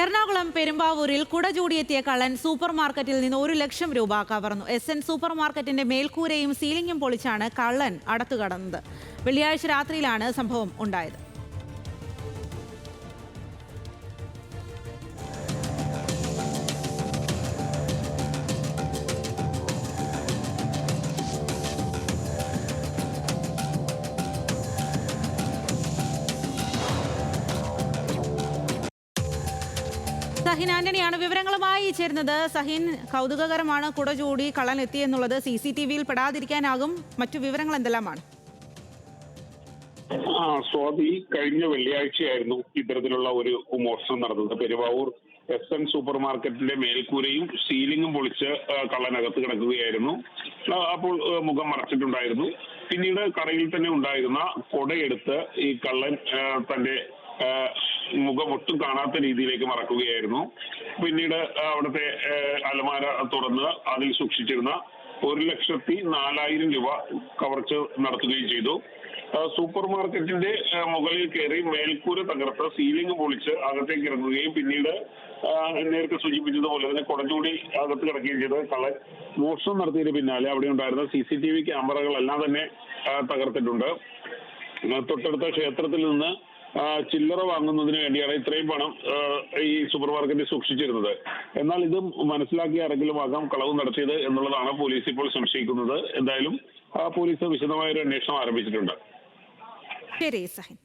എറണാകുളം പെരുമ്പാവൂരിൽ കുടചൂടിയെത്തിയ കള്ളൻ സൂപ്പർ മാർക്കറ്റിൽ നിന്ന് ഒരു ലക്ഷം രൂപ കവർന്നു. എസ് എൻ സൂപ്പർ മാർക്കറ്റിന്റെ മേൽക്കൂരയും സീലിംഗും പൊളിച്ചാണ് കള്ളൻ അടത്തുകടന്നത്. വെള്ളിയാഴ്ച രാത്രിയിലാണ് സംഭവം ഉണ്ടായത്. സഹിൻ ആന്റണിയാണ് വിവരങ്ങളുമായി ചേരുന്നത്. സഹിൻ കൗതുകകരമാണ് കുട ചൂടി കള്ളൻ എത്തിയെന്നുള്ളത് സി സി ടി വിയിൽ പെടാതിരിക്കാനാകും. മറ്റു വിവരങ്ങൾ എന്തെല്ലാമാണ്? ആ സ്വാതി കഴിഞ്ഞ വെള്ളിയാഴ്ചയായിരുന്നു ഇത്തരത്തിലുള്ള ഒരു മോഷണം നടന്നത്. പെരുവാവൂർ എസ് എൻ സൂപ്പർ മാർക്കറ്റിന്റെ മേൽക്കൂരയും സീലിംഗും പൊളിച്ച് കള്ളനകത്ത് കിടക്കുകയായിരുന്നു. അപ്പോൾ മുഖം മറച്ചിട്ടുണ്ടായിരുന്നു. പിന്നീട് കടയിൽ തന്നെ ഉണ്ടായിരുന്ന കൊടയെടുത്ത് ഈ കള്ളൻ തന്റെ മുഖം ഒട്ടും കാണാത്ത രീതിയിലേക്ക് മറക്കുകയായിരുന്നു. പിന്നീട് അവിടുത്തെ അലമാര തുറന്ന് അതിൽ സൂക്ഷിച്ചിരുന്ന ഒരു ലക്ഷത്തി നാലായിരം രൂപ കവർച്ച നടത്തുകയും ചെയ്തു. സൂപ്പർ മാർക്കറ്റിന്റെ മുകളിൽ കയറി മേൽക്കൂര തകർത്ത് സീലിംഗ് പൊളിച്ച് അകത്തേക്ക് ഇറങ്ങുകയും പിന്നീട് നേരത്തെ സൂചിപ്പിച്ചതുപോലെ തന്നെ കുടഞ്ഞൂടി അകത്ത് കിടക്കുകയും ചെയ്ത് കള്ളൻ മോഷണം നടത്തിയതിന് പിന്നാലെ അവിടെ ഉണ്ടായിരുന്ന സി സി ടി വി ക്യാമറകളെല്ലാം തന്നെ തകർത്തിട്ടുണ്ട്. തൊട്ടടുത്ത ക്ഷേത്രത്തിൽ നിന്ന് ചില്ലറ വാങ്ങുന്നതിന് വേണ്ടിയാണ് ഇത്രയും പണം ഈ സൂപ്പർ മാർക്കറ്റിൽ സൂക്ഷിച്ചിരുന്നത്. എന്നാൽ ഇത് മനസ്സിലാക്കി ആരെങ്കിലും ആകാം കളവ് നടത്തിയത് എന്നുള്ളതാണ് പോലീസ് ഇപ്പോൾ സംശയിക്കുന്നത്. എന്തായാലും പോലീസ് വിശദമായ ഒരു അന്വേഷണം ആരംഭിച്ചിട്ടുണ്ട്. ശരി സഹിൻ.